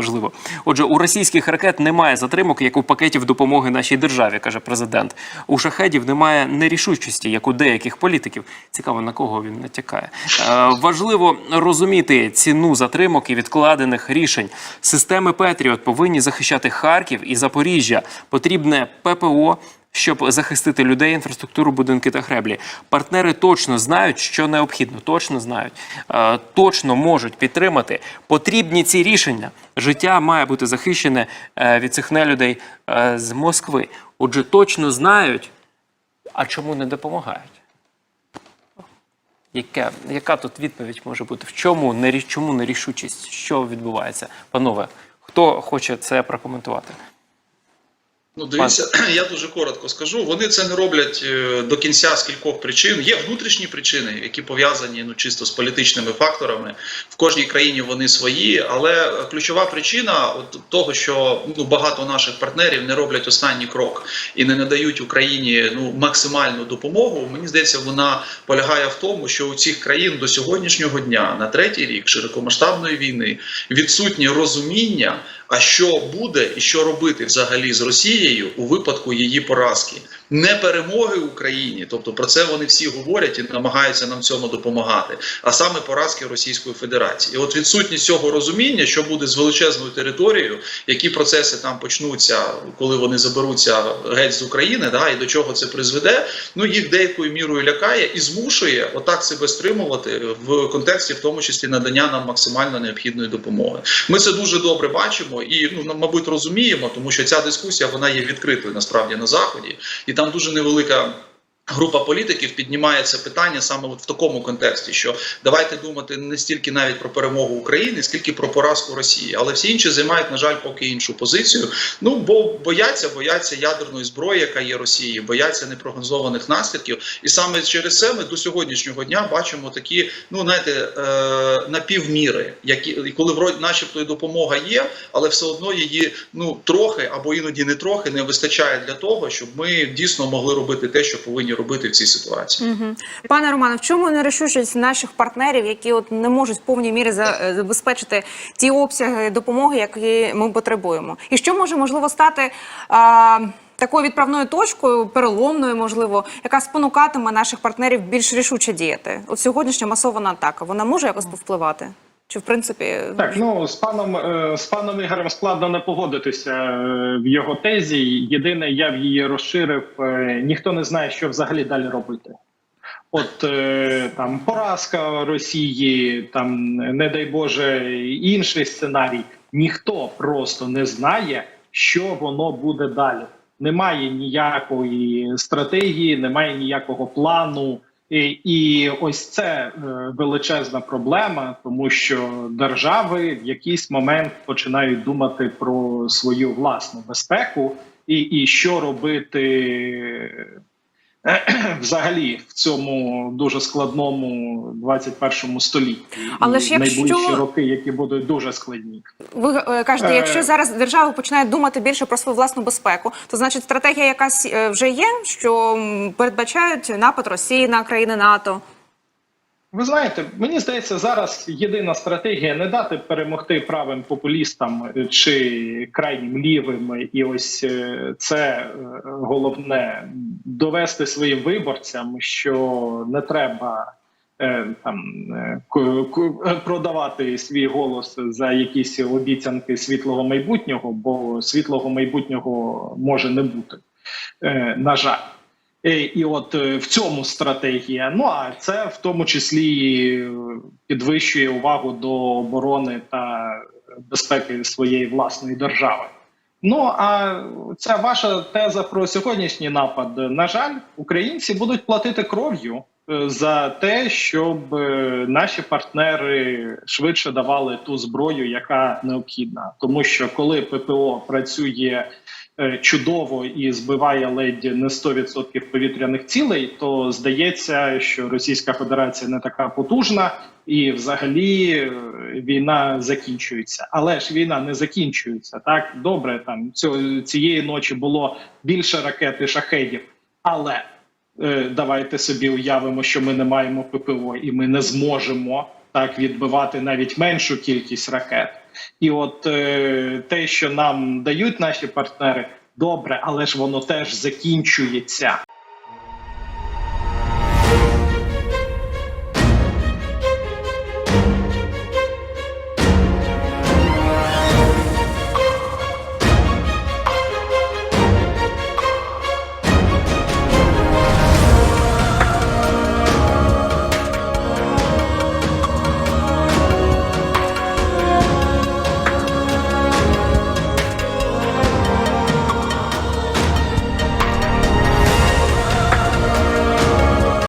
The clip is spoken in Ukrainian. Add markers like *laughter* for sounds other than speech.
важливо. Отже, у російських ракет немає затримок, як у пакетів допомоги нашій державі, каже президент. У шахедів немає нерішучості, як у деяких політиків. Цікаво, на кого він натякає. Е, важливо розуміти ціну затримок і відкладених рішень. Системи Петріот повинні захищати Харків і Запоріжжя. Потрібне ППО. Щоб захистити людей, інфраструктуру, будинки та греблі, партнери точно знають, що необхідно, точно знають, е, точно можуть підтримати. Потрібні ці рішення. Життя має бути захищене е, від цих нелюдей е, з Москви. Отже, точно знають, а чому не допомагають? Яка, яка тут відповідь може бути? В чому нерішучість? Що відбувається? Панове, хто хоче це прокоментувати? Ну, дивіться, *clears throat* я дуже коротко скажу. Вони це не роблять е, до кінця з кількох причин. Є внутрішні причини, які пов'язані ну чисто з політичними факторами. В кожній країні вони свої, але ключова причина от того, що ну багато наших партнерів не роблять останній крок і не надають Україні ну максимальну допомогу. Мені здається, вона полягає в тому, що у цих країн до сьогоднішнього дня на третій рік широкомасштабної війни відсутнє розуміння. А що буде і що робити взагалі з Росією у випадку її поразки? Не перемоги Україні, тобто про це вони всі говорять і намагаються нам цьому допомагати, а саме поразки Російської Федерації. І от відсутність цього розуміння, що буде з величезною територією, які процеси там почнуться, коли вони заберуться геть з України, да і до чого це призведе. Ну їх деякою мірою лякає і змушує отак себе стримувати в контексті, в тому числі надання нам максимально необхідної допомоги. Ми це дуже добре бачимо і ну мабуть розуміємо, тому що ця дискусія вона є відкритою насправді на заході, і там дуже невелика. Група політиків піднімає це питання саме от в такому контексті, що давайте думати не стільки навіть про перемогу України, скільки про поразку Росії. Але всі інші займають, на жаль, поки іншу позицію. Ну бо бояться, бояться ядерної зброї, яка є Росії, бояться непрогнозованих наслідків. І саме через це ми до сьогоднішнього дня бачимо такі, ну знаєте, е, напівміри, які коли вроді, начебто, і допомога є, але все одно її ну трохи або іноді не трохи не вистачає для того, щоб ми дійсно могли робити те, що повинні в цій ситуації. Мгм. Пане Романе, в чому нерішучість наших партнерів, які от не можуть в повній мірі е, забезпечити ті обсяги допомоги, які ми потребуємо? І що може можливо стати а, такою відправною точкою, переломною, можливо, яка спонукатиме наших партнерів більш рішуче діяти? От сьогоднішня масована атака, вона може якось повпливати? Чи в принципі Так, ну з паном е, з паном Ігорем складно не погодитися е, в його тезі. Єдине, я в її розширив. е, Ніхто не знає, що взагалі далі робити. От там поразка Росії, там не дай Боже, інший сценарій. Ніхто просто не знає, що воно буде далі. Немає ніякої стратегії, немає ніякого плану. І, і ось це е, величезна проблема, тому що держави в якийсь момент починають думати про свою власну безпеку. І, і що робити *clears throat* взагалі в цьому дуже складному 21 столітті. Але І ж якщо- найближчі роки, які будуть дуже складні. Ви е, кажете, Е. якщо зараз держава починає думати більше про свою власну безпеку, то значить стратегія якась е, вже є, що передбачають напад Росії на країни НАТО. Ви знаєте, мені здається, зараз єдина стратегія не дати перемогти правим популістам е, чи крайнім лівим, і ось е, це е, головне довести своїм виборцям, що не треба. Там продавати свій голос за якісь обіцянки світлого майбутнього, бо світлого майбутнього може не бути, на жаль. Е, І от е, в цьому стратегія. Ну а це в тому числі е, підвищує увагу до оборони та безпеки своєї власної держави. Ну а ця ваша теза про сьогоднішній напад. На жаль, українці будуть платити кров'ю за те, щоб наші партнери швидше давали ту зброю, яка необхідна, тому що коли ППО працює чудово і збиває ледь не 100% повітряних цілей, то здається, що Російська Федерація не така потужна, і взагалі е, війна закінчується. Але ж війна не закінчується. Так добре, там цієї ночі було більше ракет і шахедів, але е, давайте собі уявимо, що ми не маємо ППО, і ми не зможемо так відбивати навіть меншу кількість ракет. І от е, те, що нам дають наші партнери, добре, але ж воно теж закінчується.